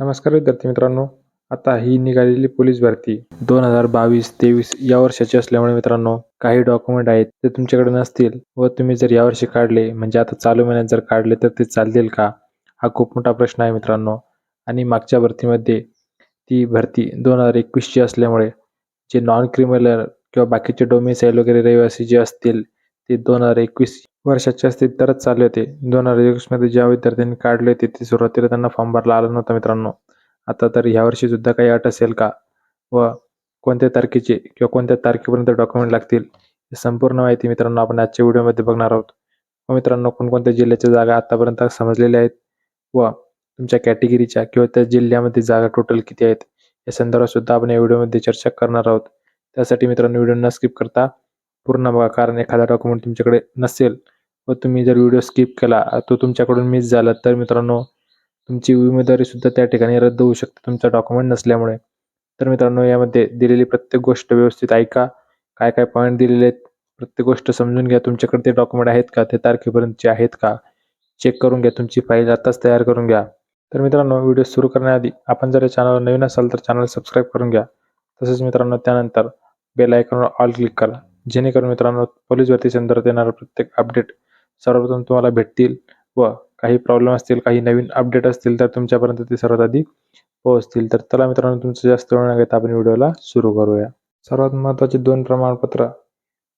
नमस्कार विद्यार्थी मित्रांनो आता ही निघालेली पोलीस भरती दोन हजार बावीस तेवीस या वर्षाची असल्यामुळे मित्रांनो काही डॉक्युमेंट आहेत ते तुमच्याकडे नसतील व तुम्ही जर यावर्षी काढले म्हणजे आता चालू महिन्यात जर काढले तर ते चालतील का? हा खूप मोठा प्रश्न आहे मित्रांनो. आणि मागच्या भरतीमध्ये ती भरती दोन हजार एकवीसची असल्यामुळे जे नॉन क्रिमिनल किंवा बाकीचे डोमिसाईल वगैरे रहिवासी जे असतील ते दोन हजार एकवीस वर्षाचे असतील तरच चालले होते. दोन हजार एकवीसमध्ये ज्या विद्यार्थ्यांनी काढले होते ते सुरुवातीला त्यांना फॉर्म भरला आला नव्हता मित्रांनो. आता तर ह्यावर्षी सुद्धा काही अट असेल का? व कोणत्या तारखेचे किंवा कोणत्या तारखेपर्यंत डॉक्युमेंट लागतील ही संपूर्ण माहिती मित्रांनो आपण आजच्या व्हिडिओमध्ये बघणार आहोत. व मित्रांनो कोणकोणत्या जिल्ह्याच्या जागा आतापर्यंत समजलेल्या आहेत? व तुमच्या कॅटेगरीच्या किंवा त्या जिल्ह्यामध्ये जागा टोटल किती आहेत? या संदर्भात सुद्धा आपण या व्हिडिओमध्ये चर्चा करणार आहोत. त्यासाठी मित्रांनो व्हिडिओ न स्किप करता पूर्ण बघा कारण एखादा डॉक्युमेंट तुमच्याकडे नसेल व तुम्ही जर व्हिडिओ स्किप केला तो तुमच्याकडून मिस झाला तर मित्रांनो तुमची उमेदवारी सुद्धा त्या ठिकाणी रद्द होऊ शकते तुमचा डॉक्युमेंट नसल्यामुळे. तर मित्रांनो यामध्ये दिलेली प्रत्येक गोष्ट व्यवस्थित ऐका काय काय पॉईंट दिलेले आहेत प्रत्येक गोष्ट समजून घ्या तुमच्याकडे ते डॉक्युमेंट आहेत का ते तारखेपर्यंतचे आहेत का चेक करून घ्या तुमची फाईल आताच तयार करून घ्या. तर मित्रांनो व्हिडिओ सुरू करण्याआधी आपण जर या चॅनलवर नवीन असाल तर चॅनल सबस्क्राईब करून घ्या. तसेच मित्रांनो त्यानंतर बेल आयकॉनवर ऑल क्लिक करा. जेणेकरून मित्रांनो पोलीस भरती संदर्भात येणारा प्रत्येक अपडेट सर्वप्रथम तुम्हाला भेटतील व काही प्रॉब्लेम असतील काही नवीन अपडेट असतील तर तुमच्यापर्यंत ते सर्वात आधी पोहोचतील. तर चला मित्रांनो तुमचं जास्त वेळ न घेता आपण व्हिडिओला सुरू करूया. सर्वात महत्त्वाचे दोन प्रमाणपत्र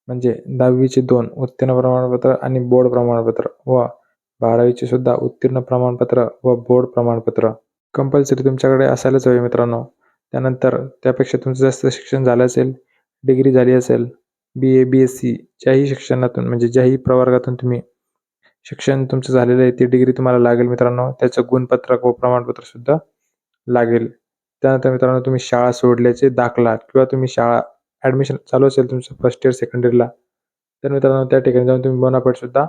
म्हणजे दहावीचे दोन उत्तीर्ण प्रमाणपत्र आणि बोर्ड प्रमाणपत्र व बारावीचे सुद्धा उत्तीर्ण प्रमाणपत्र व बोर्ड प्रमाणपत्र. कंपल्सरी तुमच्याकडे असायलाच हवे मित्रांनो. त्यानंतर त्यापेक्षा तुमचं जास्त शिक्षण झालं असेल डिग्री झाली असेल बी ए बी एस सी ज्याही शिक्षणातून म्हणजे ज्याही प्रवर्गातून तुम्ही शिक्षण तुमचं झालेलं आहे ती डिग्री तुम्हाला लागेल मित्रांनो. त्याचं गुणपत्रक व प्रमाणपत्र सुद्धा लागेल. त्यानंतर मित्रांनो तुम्ही शाळा सोडल्याचे दाखला किंवा तुम्ही शाळा ॲडमिशन चालू असेल तुमचं फर्स्ट इयर सेकंड इयरला तर मित्रांनो त्या ठिकाणी जाऊन तुम्ही बोनाफाईड सुद्धा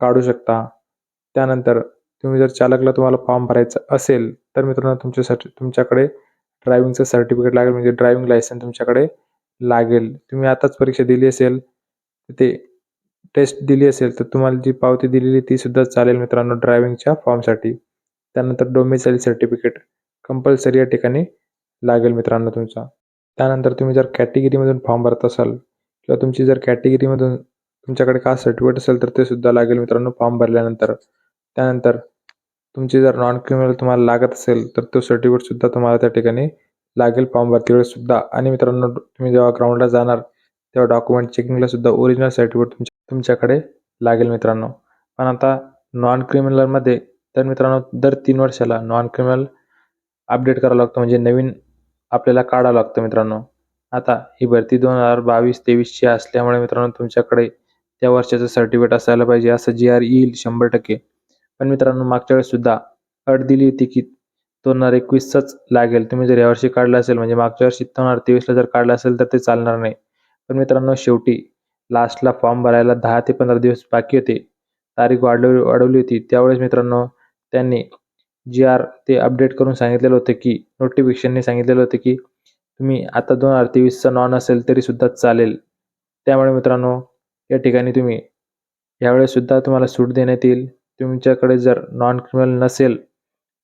काढू शकता. त्यानंतर तुम्ही जर चालकला तुम्हाला फॉर्म भरायचा असेल तर मित्रांनो तुमच्यासाठी तुमच्याकडे ड्रायव्हिंगचं सर्टिफिकेट लागेल. म्हणजे ड्रायव्हिंग लायसन तुमच्याकडे लागेल. तुम्ही आताच परीक्षा दिली असेल ते टेस्ट दिली असेल तर तुम्हाला जी पावती दिलेली ती सुद्धा चालेल मित्रांनो ड्रायव्हिंगच्या फॉर्मसाठी त्यानंतर डोमिसाईल सर्टिफिकेट कंपल्सरी या ठिकाणी लागेल मित्रांनो तुमचा. त्यानंतर तुम्ही जर कॅटेगरीमधून फॉर्म भरत असाल किंवा तुमची जर कॅटेगरीमधून तुमच्याकडे का सर्टिफिकेट असेल तर ते सुद्धा लागेल मित्रांनो फॉर्म भरल्यानंतर. त्यानंतर तुमची जर नॉन क्रिमिनल तुम्हाला लागत असेल तर तो सर्टिफिकेट सुद्धा तुम्हाला त्या ठिकाणी लागेल फॉर्म भरती वेळेस सुद्धा. आणि मित्रांनो तुम्ही जेव्हा ग्राउंडला जाणार तेव्हा डॉक्युमेंट चेकिंगला सुद्धा ओरिजिनल सर्टिफिकेट तुमच्या तुमच्याकडे लागेल मित्रांनो. पण आता नॉन क्रिमिनलमध्ये तर मित्रांनो दर तीन वर्षाला नॉन क्रिमिनल अपडेट करावं लागतं म्हणजे नवीन आपल्याला काढावं लागतं मित्रांनो. आता ही भरती दोन हजार बावीस तेवीसची असल्यामुळे मित्रांनो तुमच्याकडे त्या वर्षाचं सर्टिफिकेट असायला पाहिजे. असं जी आर येईल शंभर टक्के. पण मित्रांनो मागच्या वेळेस सुद्धा अट दिली होती की दोन हजार एकवीसचाच लागेल. तुम्ही जर यावर्षी काढला असेल म्हणजे मागच्या वर्षी दोन हजार तेवीसला जर काढला असेल तर ते चालणार नाही. पण मित्रांनो शेवटी लास्टला फॉर्म भरायला दहा ते पंधरा दिवस बाकी होते. तारीख वाढवली वाढवली होती. त्यावेळेस मित्रांनो त्यांनी जी आर ते अपडेट करून सांगितलेलं होतं की नोटिफिकेशनने सांगितलेलं होतं की तुम्ही आता दोन हजार तेवीसचा नॉन असेल तरीसुद्धा चालेल. त्यामुळे मित्रांनो या ठिकाणी तुम्ही यावेळेससुद्धा तुम्हाला सूट देण्यात येईल. तुमच्याकडे जर नॉन क्रिमिनल नसेल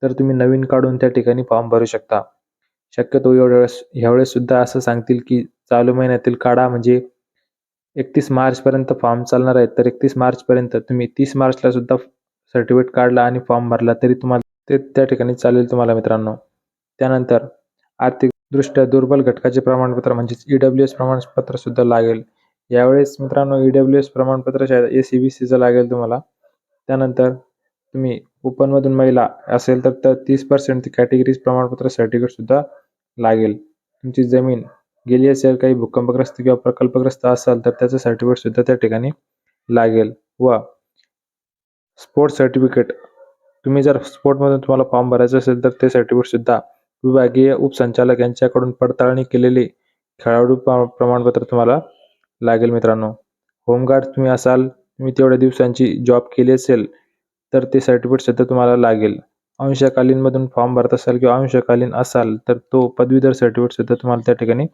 तर तुम्ही नवीन काढून त्या ठिकाणी फॉर्म भरू शकता. शक्यतो एवढ्या वेळेस ह्यावेळेससुद्धा असं सांगतील की चालू महिन्यातील काढा म्हणजे एकतीस मार्चपर्यंत फॉर्म चालणार आहेत. तर एकतीस मार्चपर्यंत तुम्ही तीस मार्चला सुद्धा सर्टिफिकेट काढला आणि फॉर्म भरला तरी तुम्हाला ते त्या ठिकाणी चालेल तुम्हाला मित्रांनो. त्यानंतर आर्थिकदृष्ट्या दुर्बल घटकाचे प्रमाणपत्र म्हणजेच ई डब्ल्यू एस प्रमाणपत्र सुद्धा लागेल. यावेळेस मित्रांनो ई डब्ल्यू एस प्रमाणपत्र शायद ए सी बी सीचं लागेल तुम्हाला. त्यानंतर तुम्ही ओपनमधून महिला असेल तर तर तीस पर्सेंट कॅटेगरीज प्रमाणपत्र सर्टिफिकेट सुद्धा लागेल. तुमची जमीन गेली असेल काही भूकंपग्रस्त किंवा प्रकल्पग्रस्त असाल तर त्याचं सर्टिफिकेट सुद्धा त्या ठिकाणी लागेल. व स्पोर्ट्स सर्टिफिकेट तुम्ही जर स्पोर्टमधून तुम्हाला फॉर्म भरायचा असेल तर ते सर्टिफिकेट सुद्धा विभागीय उपसंचालक यांच्याकडून पडताळणी केलेले खेळाडू प्रमाणपत्र तुम्हाला लागेल मित्रांनो. होमगार्ड तुम्ही असाल तुम्ही तेवढ्या दिवसांची जॉब केली असेल तर ते सर्टिफिकेट सुद्धा तुम्हाला लागेल. अंशकालीनमधून फॉर्म भरत असाल किंवा अंशकालीन असाल तर तो पदवीधर सर्टिफिकेट सुद्धा तुम्हाला त्या ठिकाणी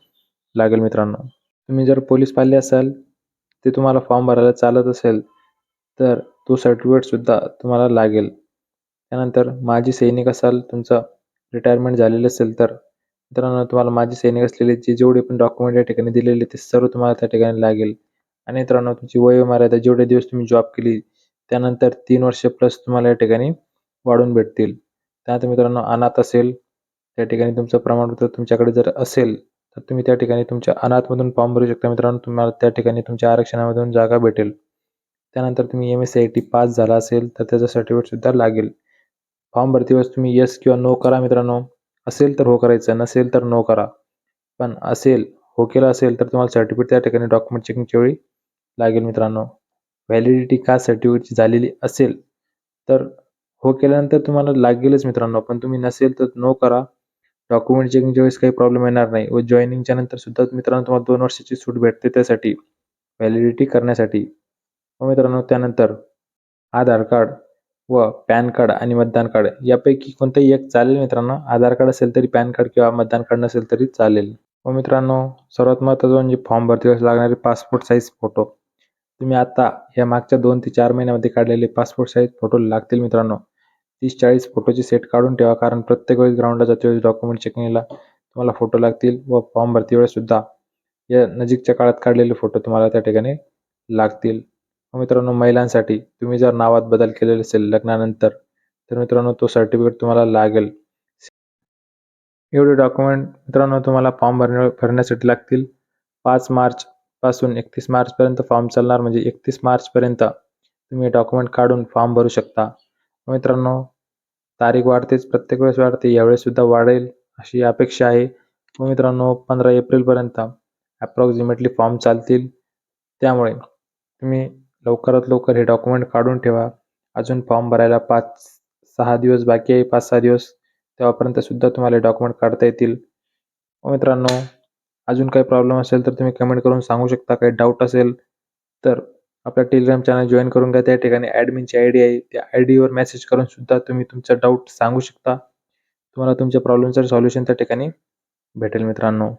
लागेल मित्रांनो. तुम्ही जर पोलीस पाहिले असाल ते तुम्हाला फॉर्म भरायला चालत असेल तर तो सर्टिफिकेटसुद्धा तुम्हाला लागेल. त्यानंतर माजी सैनिक असाल तुमचं रिटायरमेंट झालेलं असेल तर मित्रांनो तुम्हाला माझे सैनिक असलेले जे जेवढे पण डॉक्युमेंट या ठिकाणी दिलेले ते सर्व तुम्हाला त्या ठिकाणी लागेल. आणि मित्रांनो तुमची वयोमर्यादा जेवढे दिवस तुम्ही जॉब केली त्यानंतर तीन वर्ष प्लस तुम्हाला या ठिकाणी वाढून भेटतील. त्यानंतर मित्रांनो अनाथ असेल त्या ठिकाणी तुमचं प्रमाणपत्र तुमच्याकडे जर असेल तर तुम्ही त्या ठिकाणी तुमच्या अनाथमधून फॉर्म भरू शकता. मित्रांनो तुम्हाला त्या ठिकाणी तुमच्या आरक्षणामधून जागा भेटेल. त्यानंतर तुम्ही M S C I T pass झाला असेल तर त्याचं सर्टिफिकेटसुद्धा लागेल. फॉर्म भरतीवेळेस तुम्ही यस किंवा नो करा मित्रांनो. असेल तर हो करायचं नसेल तर नो करा. पण असेल हो केलं असेल तर तुम्हाला सर्टिफिकेट त्या ठिकाणी डॉक्युमेंट चेकिंगच्या वेळी लागेल मित्रांनो. व्हॅलिडिटी का सर्टिफिकेटची झालेली असेल तर हो केल्यानंतर तुम्हाला लागेलच मित्रांनो. पण तुम्ही नसेल तर नो करा. डॉक्युमेंट चेकिंगच्या वेळेस काही प्रॉब्लेम येणार नाही. व जॉईनिंगच्या नंतर सुद्धा मित्रांनो तुम्हाला दोन वर्षाची सूट भेटते त्यासाठी व्हॅलिडिटी करण्यासाठी. व मित्रांनो त्यानंतर आधार कार्ड व पॅन कार्ड आणि मतदान कार्ड यापैकी कोणतंही एक चालेल मित्रांनो. आधार कार्ड असेल तरी पॅन कार्ड किंवा मतदान कार्ड नसेल तरी चालेल. व मित्रांनो सर्वात महत्त्वाचं म्हणजे फॉर्म भरतीवेळेस लागणारे पासपोर्ट साईज फोटो तुम्ही आता या मागच्या दोन ते चार महिन्यामध्ये काढलेले पासपोर्ट साईज फोटो लागतील मित्रांनो. तीस चाळीस फोटोचे सेट काढून ठेवा कारण प्रत्येक वेळेस ग्राउंडला जाते वेळेस डॉक्युमेंट चेकिंगला तुम्हाला फोटो लागतील व फॉर्म भरती वेळेस सुद्धा. या नजीकच्या काळात काढलेले फोटो तुम्हाला त्या ठिकाणी लागतील. व मित्रांनो महिलांसाठी तुम्ही जर नावात बदल केलेले असेल लग्नानंतर तर मित्रांनो तो सर्टिफिकेट तुम्हाला लागेल. एवढे डॉक्युमेंट मित्रांनो तुम्हाला फॉर्म भरण्या भरण्यासाठी लागतील. पाच मार्च पासून एकतीस मार्चपर्यंत फॉर्म चालणार म्हणजे एकतीस मार्चपर्यंत तुम्ही डॉक्युमेंट काढून फॉर्म भरू शकता. व मित्रांनो तारीख वाढतेच प्रत्येक वेळेस वाढते यावेळेससुद्धा वाढेल अशी अपेक्षा आहे. व मित्रांनो पंधरा एप्रिलपर्यंत ॲप्रॉक्सिमेटली फॉर्म चालतील. त्यामुळे तुम्ही लवकरात लवकर हे डॉक्युमेंट काढून ठेवा. अजून फॉर्म भरायला पाच सहा दिवस बाकी आहे पाच सहा दिवस. तेव्हापर्यंत सुद्धा तुम्हाला डॉक्युमेंट काढता येतील. व मित्रांनो अजून काही प्रॉब्लेम असेल तर तुम्ही कमेंट करून सांगू शकता. काही डाऊट असेल तर आपल्या टेलिग्राम चॅनल जॉईन करून घ्या. त्या ठिकाणी ॲडमिनची आय डी आहे. त्या आय डीवर मेसेज करून सुद्धा तुम्ही तुमचा डाऊट सांगू शकता. तुम्हाला तुमच्या प्रॉब्लेमचं सॉल्युशन त्या ठिकाणी भेटेल मित्रांनो.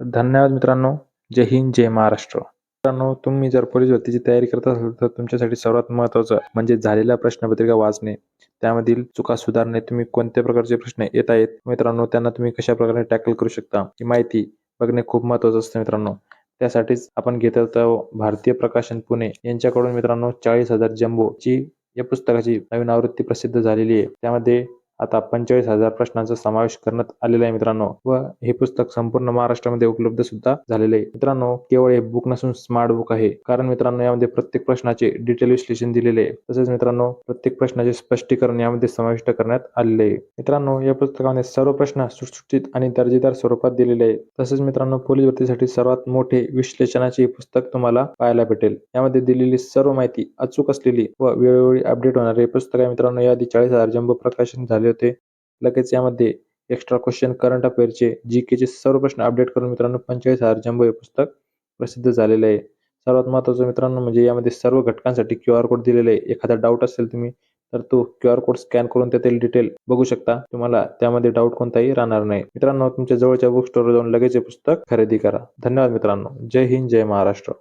धन्यवाद मित्रांनो. जय हिंद जय महाराष्ट्र. मित्रांनो तुम्ही जर पोलीस भरतीची तयारी करत असाल तर तुमच्यासाठी सर्वात महत्त्वाचं म्हणजे झालेल्या प्रश्नपत्रिका वाचणे. त्यामधील चुका सुधारणे. तुम्ही कोणत्या प्रकारचे प्रश्न येत आहेत? मित्रांनो त्यांना तुम्ही कशा प्रकारे टॅकल करू शकता? ही माहिती बघणे खूप महत्त्वाचं असतं मित्रांनो. त्यासाठीच आपण घेत होतो भारतीय प्रकाशन पुणे. यांच्याकडून मित्रांनो चाळीस हजार जम्बो ची या पुस्तकाची नवीन आवृत्ती प्रसिद्ध झालेली आहे. त्यामध्ये आता पंचेचाळीस हजार प्रश्नांचा समावेश करण्यात आलेला आहे मित्रांनो. व हे पुस्तक संपूर्ण महाराष्ट्रामध्ये उपलब्ध सुद्धा झालेले आहे. मित्रांनो केवळ हे बुक नसून स्मार्ट बुक आहे. कारण मित्रांनो यामध्ये प्रत्येक प्रश्नाचे डिटेल विश्लेषण दिलेले आहे. तसेच मित्रांनो प्रत्येक प्रश्नाचे स्पष्टीकरण यामध्ये समाविष्ट करण्यात आलेले आहे. मित्रांनो या पुस्तकामध्ये सर्व प्रश्न सुटसुटीत आणि दर्जेदार स्वरूपात दिलेले आहे तसेच मित्रांनो पोलीस भरतीसाठी सर्वात मोठे विश्लेषणाचे हे पुस्तक तुम्हाला पाहायला भेटेल. यामध्ये दिलेली सर्व माहिती अचूक असलेली व वेळोवेळी अपडेट होणारे पुस्तक आहे मित्रांनो. याआधी चाळीस हजार जम्बो प्रकाशन झाले होते. लगेच यामध्ये एक्स्ट्रा क्वेश्चन करंट अफेअरचे जी केचे सर्व प्रश्न अपडेट करून मित्रांनो पंचेचाळीस हजार जम्बो हे पुस्तक प्रसिद्ध झालेलं आहे. सर्वात महत्त्वाचं मित्रांनो म्हणजे यामध्ये सर्व घटकांसाठी क्यू आर कोड दिलेले आहे. एखादा डाऊट असेल तुम्ही तर तो क्यू आर कोड स्कॅन करून त्यातील डिटेल बघू शकता. तुम्हाला त्यामध्ये डाऊट कोणताही राहणार नाही. मित्रांनो तुमच्या जवळच्या बुक स्टोअर जाऊन लगेच हे पुस्तक खरेदी करा. धन्यवाद मित्रांनो. जय हिंद जय महाराष्ट्र.